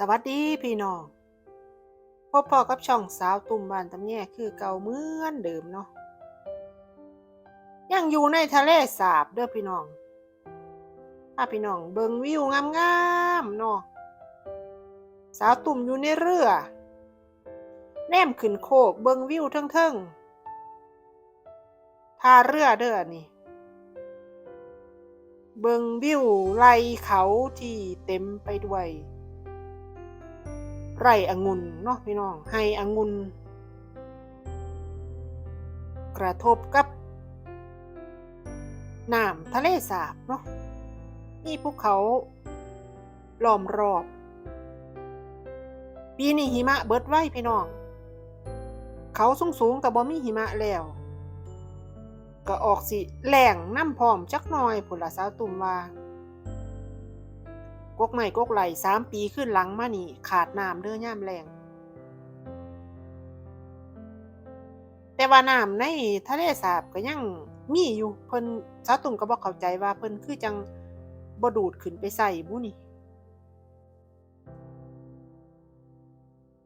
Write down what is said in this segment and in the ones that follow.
สวัสดีพี่น้องพบพอกับช่องสาวตุ่มบานตำแย่คือเก่าเหมือนเดิมเนาะยังอยู่ในทะเลสาบเด้อพี่น้องถ้าพี่น้องเบิงวิวงามๆเนาะสาวตุ่มอยู่ในเรือ แนมขึ้นโคกเบิงวิวเทิงๆท่าเรือเด้อนี่เบิงวิวไหลเขาที่เต็มไปด้วย ไร่องุ่นเนาะพี่น้องให้องุ่นกระทบกับน้ำทะเลสาบเนาะมีภูเขาล้อมรอบ ปีนี้หิมะเบิดไว้พี่น้อง เขาสูงสูงกับบ่มีหิมะแล้ว ก็ออกสิแหล่งน้ำพร้อมจักหน่อยผุนละสาวตุ่มว่า กกใหม่กกไหลสามปีขึ้นหลังมานี่ขาดน้ำเด้อย่ามแรงแต่ว่าน้ำในทะเลสาบก็ยังมีอยู่เพิ่นสาวตุ่มก็บอกเข้าใจว่าเพิ่นคือจังบ่ดูดขึ้นไปใส่บุนี่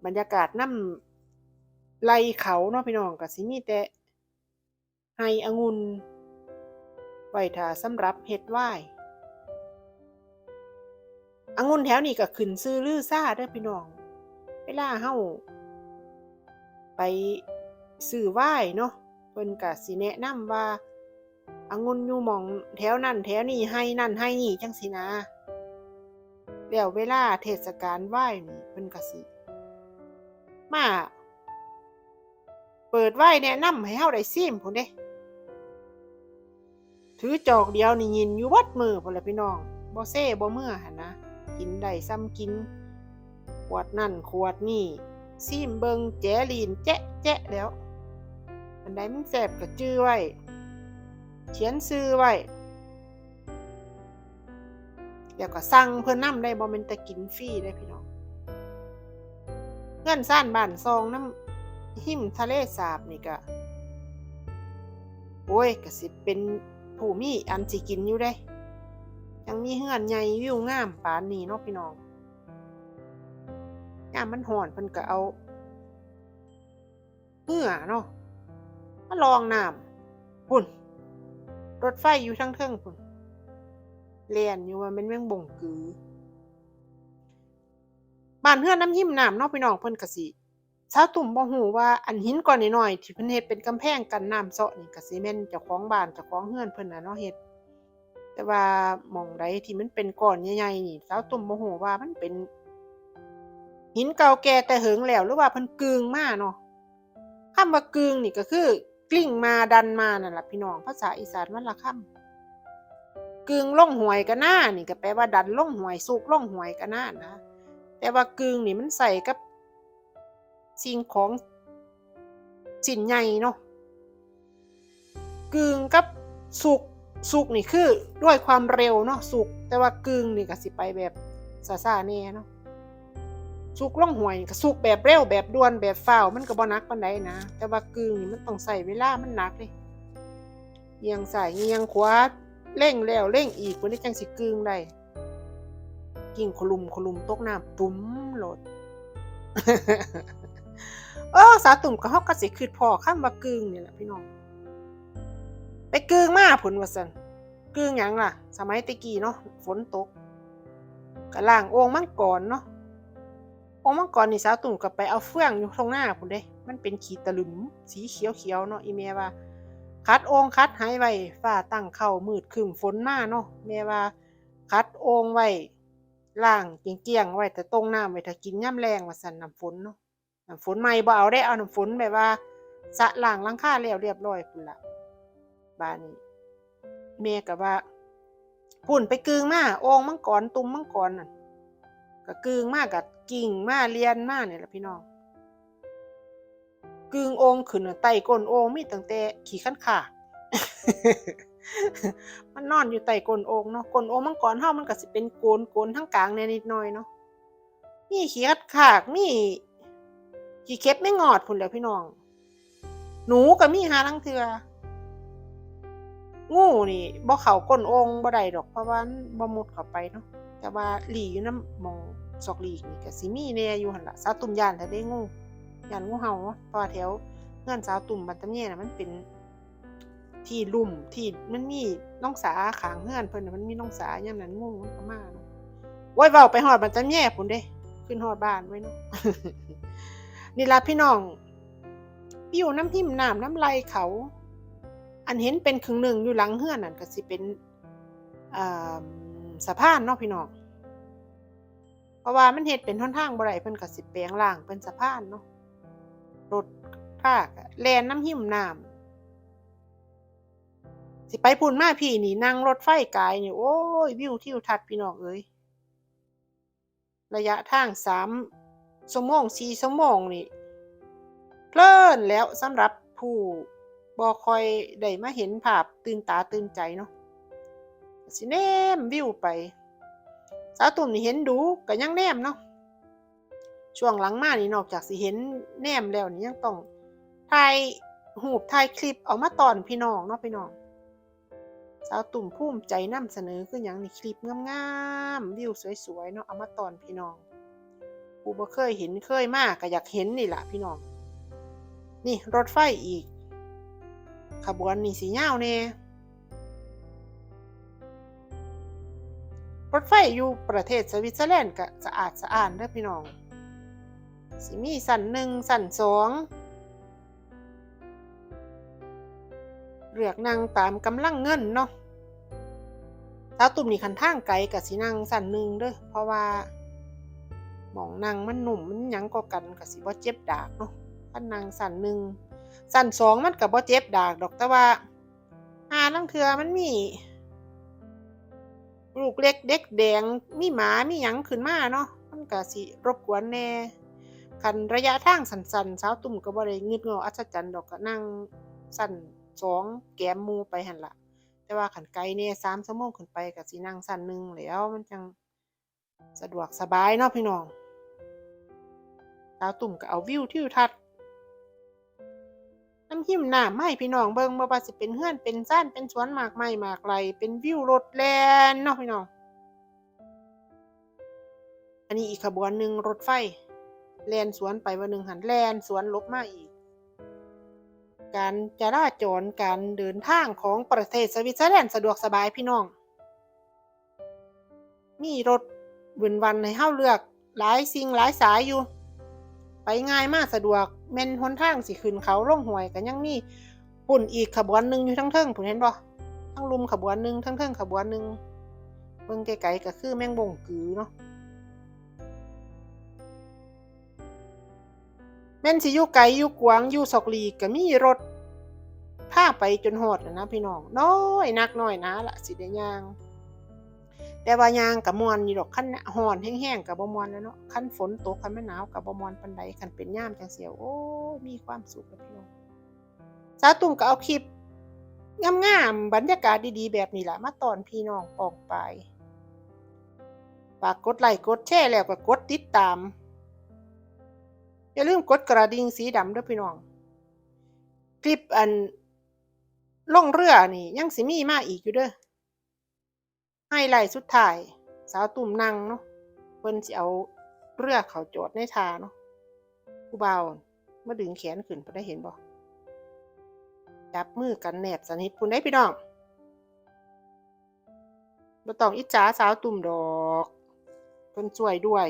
บรรยากาศน้ำไหลเขาเนาะพี่น้องก็สิมีแต่ไฮองุ่นไว้ท่าสำหรับเฮ็ดไวน์ องุ่นแถวนี้ก็ขึ้นซื้อลือซ่าเด้อพี่น้อง เวลาเฮาไปซื้อไหว้เนาะเพิ่นก็สิแนะนำว่าองุ่นอยู่หม่องแถวนั้นแถวนี้ให้นั่นให้นี่จังซี่นะแล้วเวลาเทศกาลไหว้นี่เพิ่นก็สิมาเปิดไหว้แนะนำให้เฮาได้ซิมพุ่นเด้ ถือจอกเดียวนี่ยินอยู่วัดมือพุ่นแหละพี่น้องบ่เซ่บ่เมื่อหั่นนะ กินได้ซ้ำกิน ขวดนั่นขวดนี่ซิมเบิงแจลีนแจ๊ะแจ๊ะแล้วอันใดมันแสบก็จื้อไว้เขียนซื้อไว้แล้วก็สั่งเพิ่อนนำได้บ่แม่นแต่กินฟรีได้พี่น้องเงื่อนซ่านบ้านซองน้ำหิมทะเลสาบนี่ก็โอ้ยก็สิเป็นผู้มีอันสิกินอยู่ได้ ยังมีเฮือนใหญ่วิวงามปานนี้เนาะพี่น้องยามมันห่อนเพิ่นก็เอาเหือเนาะมาลองน้ำพุ่นรถไฟอยู่ทั้งเทิงพุ่นเลียนอยู่ว่าเป็นเมืองบ่งกือบ้านเฮือนน้ำหิ้มน้ำเนาะพี่น้องเพิ่นก็สิชาวตุ่มบ่ฮู้ว่าอันหินก้อนน้อยๆที่เพิ่นเฮ็ดเป็นกำแพงกันน้ำเซาะนี่ก็สิแม่นเจ้าของบ้านเจ้าของเฮือนเพิ่นน่ะเนาะเฮ็ด แต่ว่าหม่องใดที่มันเป็นก้อนใหญ่ๆนี่สาวตุ่มบ่ฮู้ว่ามันเป็น หินเก่าแก่แต่เหิงแล้วหรือว่าเพิ่นกึงมาเนาะคำว่ากึงนี่ก็คือกลิ้งมาดันมานั่นล่ะพี่น้องภาษาอีสานมันละคำกึงล่องหวยก็น่านี่ก็แปลว่าดันล่องหวยสุกล่องหวยก็น่านะแต่ว่ากึงนี่มันใส่กับสิ่งของสินใหญ่เนาะกึงกับสุก สุกนี่คือด้วยความเร็วเนาะสุกแต่ว่ากึ่งนี่ก็สิไปแบบซาซาๆแน่เนาะสุกล่องหวยก็สุกแบบเร็วแบบด่วนแบบฟ้าวมันก็บ่นักปานใดนะ แต่ว่ากึ่งนี่มันต้องใส่เวลามันหนักเลยเอียงซ้ายเอียงขวาเร่งแล้วเร่งอีกวันนี้จังสิกึ่งได้กิ่งขลุมขลุมตกน้ำตุ้มโหลดเออสาตุ่มก็เฮาก็สิคิดพอคำว่ากึ่งนี่แหละพี่น้อง ไปกึ่งมาผลว่าซั่นกึ่งหยังล่ะ สมัยตะกี้เนาะฝนตกก็ล้างโอ่งมังกรเนาะโอ่งมังกรนี่สาวตุ่มก็ไปเอาเฟืองอยู่ตรงหน้าพุ่นเด้ มันเป็นขีดตะลึมสีเขียวๆเนาะอีแม่ว่า คัดโอ่งคัดหายไว้ฟ้าตั้งเข้ามืดครึมฝนมาเนาะแม่ว่า คัดโอ่งไว้ล้างเกลี้ยงๆไว้แต่ตรงหน้ำไว้ถ้ากินยามแลงว่าซั่นน้ำฝนเนาะน้ำฝนใหม่บ่เอาได้เอาน้ำฝนแบบว่าสะล้างหลังคาแล้วเรียบร้อยพุ่นล่ะ บานนี้แม่ก็ว่าพุ่นไปกึงมาองมังกรตุ่มมังกรน่ะก็กึงมากับกิ่งมาเรียนมาเนี่ยแหละพี่น้องกึงองขึ้นไต่ก้นองมีตั้งแต่ขี้ขันขามันนอนอยู่ใต้ก้นองเนาะก้นองมังกรเฮามันก็สิเป็นโกนโกนทั้งกลางแน่นิดหน่อยเนาะมีขี้ขัดขากมีขี้เข็บไม่งอดพุ่นแล้วพี่น้อง หนูก็มีหาลังเทือ งูนี่บ่เข้าก้นองบ่ได้ดอกเพราะว่านบ่มุดเข้าไปเนาะแต่ว่าหลีอยู่น้ำมองซอกลีกนี่ก็สิมีแน่อยู่หั่นล่ะสาวตุ่มย่านถ้าได้งูย่านงูเห่าเนาะพราะแถวเฮือนสาวตุ่มบันตะแย่น่ะมันเป็นที่ลุ่มที่มันมีน้องสาขางเฮือนเพิ่นน่ะมันมีน้องสาย่ามนั้นงูมันก็มาเนาะโว้ยเว้าไปฮอดบันตะแย่พุ่นเด้ขึ้นฮอดบ้านไว้เนาะนี่ล่ะพี่น้องอยู่น้ำหิมน้ำน้ำไหลเขา อันเห็นเป็นครึ่งหนึ่งอยู่หลังเฮือนนั่นก็สิเป็นอ่าสะพานเนาะพี่น้องเพราะว่ามันเฮ็ดเป็นหนทางบ่ได้เพิ่นก็สิแปลงร่างเป็นสะพานเนาะรถภาคแลนน้ำหิมน้ำสิไปพุ่นมาพี่นี่นั่งรถไฟกายนี่โอ้ยวิวทิวทัศน์พี่น้องเอ้ยระยะทางสามชั่วโมงสี่ชั่วโมงนี่เพลินแล้วสำหรับผู้ บ่คอยได้มาเห็นภาพตื่นตาตื่นใจเนาะสิแนมวิวไป สาวตุ่มนี่เห็นดูก็ยังแนมเนาะช่วงหลังมานี่นอกจากสิเห็นแนมแล้วนี่ยังต้องถ่ายหูปถ่ายคลิปเอามาตอนพี่น้องเนาะพี่น้องสาวตุ่มภูมิใจนำเสนอคือหยังนี่คลิปงามๆวิวสวยๆเนาะเอามาตอนพี่น้องผู้บ่เคยเห็นเคยมากก็อยากเห็นนี่ล่ะพี่น้อง นี่รถไฟอีก ขบวนนี่สียาวแน่รถไฟอยู่ประเทศสวิตเซอร์แลนด์ก็สะอาดสะอ้านเด้อพี่น้อง สิมีสันหนึ่งสันสองเลือกนั่งตามกำลังเงินเนาะสาวตุ่มนี่คันทางไกลกับสินั่งสันหนึ่งเด้อเพราะว่าหมองนั่งมันหนุ่มมันยังก็กันกับสิบ่าเจ็บดากเนาะคันนั่งสันหนึ่ง สันสองมันกับบ่เจ็บดากดอกแต่ว่าหาลังเทือมันมีลูกเล็กเด็กแดงมีหมามีหยังขึ้นมาเนาะมันก็สิรบกวนแน่คันระยะทางสั้นๆสาวตุ่มก็บ่ได้งึดงออัศจรรย์ดอกก็นั่งสั้นสองแกมมูไปหันละแต่ว่าขันไกลเนี่ยสามชั่วโมงขึ้นไปก็สินั่งสั้นหนึ่งแล้วมันจังสะดวกสบายเนาะพี่น้องสาวตุ่มก็เอาวิวทิวทัศน์ น้ำหิมน้าให้พี่น้องเบิงบ่ว่าสิเป็นเฮือนเป็นซ่านเป็นสวนหมากไม้หมากไรเป็นวิวรถแลนเนาะพี่น้อง อันนี้อีกขบวนหนึ่งรถไฟแลนสวนไปวันหนึ่งหันแลนสวนลบมาอีก การจราจรการเดินทางของประเทศสวิตเซอร์แลนด์สะดวกสบายพี่น้อง มีรถวนวันให้เฮาเลือกหลายสิ่งหลายสายอยู่ ไปง่ายมากสะดวก แม่นหนทางสิขึ้นเขาลงห้วยก็ยังมีปุ่นอีกขบวนหนึ่งอยู่ทั้งเทิงผมเห็นบ่ทั้งลุมขบวนหนึ่งทั้งเทิงขบวนหนึ่งเบิ่งไกลๆก็คือแมงบงกือเนาะแม่นสิอยู่ไกลอยู่กวางอยู่ซอกลีก็มีรถพาไปจนฮอดนะพี่น้องน้อยนักน้อยนะล่ะสิได้ย่าง แต่ว่ายางกับมวนอยู่ดอกคันหอนแห้งๆกับบ่มวนแล้วเนาะคันฝนตกคันแม่หนาวกับบ่มวนปานใดคันเป็นย่ามจังเสียวโอ้มีความสุขแล้วพี่น้องสาตุ่มก็เอาคลิปงามๆบรรยากาศดีๆแบบนี้ล่ะมาตอนพี่น้องปองไปฝากกดไลค์กดแชร์แล้วก็กดติดตาม อย่าลืมกดกระดิ่งสีดำด้วยพี่น้อง คลิปอันล่องเรือนี่ยังสิมีมาอีกอยู่เด้อ ไฮไลท์สุดท้าย สาวตุ่มนั่งเนาะเพิ่นสิเอาเรือเขาจอดในทาเนาะผู้บ่าเมาดึงแขนขึ้นเพิ่นได้เห็นบ่จับมือกันแนบสนิทพุ่นได้พี่น้องบ่ต้องอิจฉาสาวตุ่มดอกเพิ่นช่วยด้วย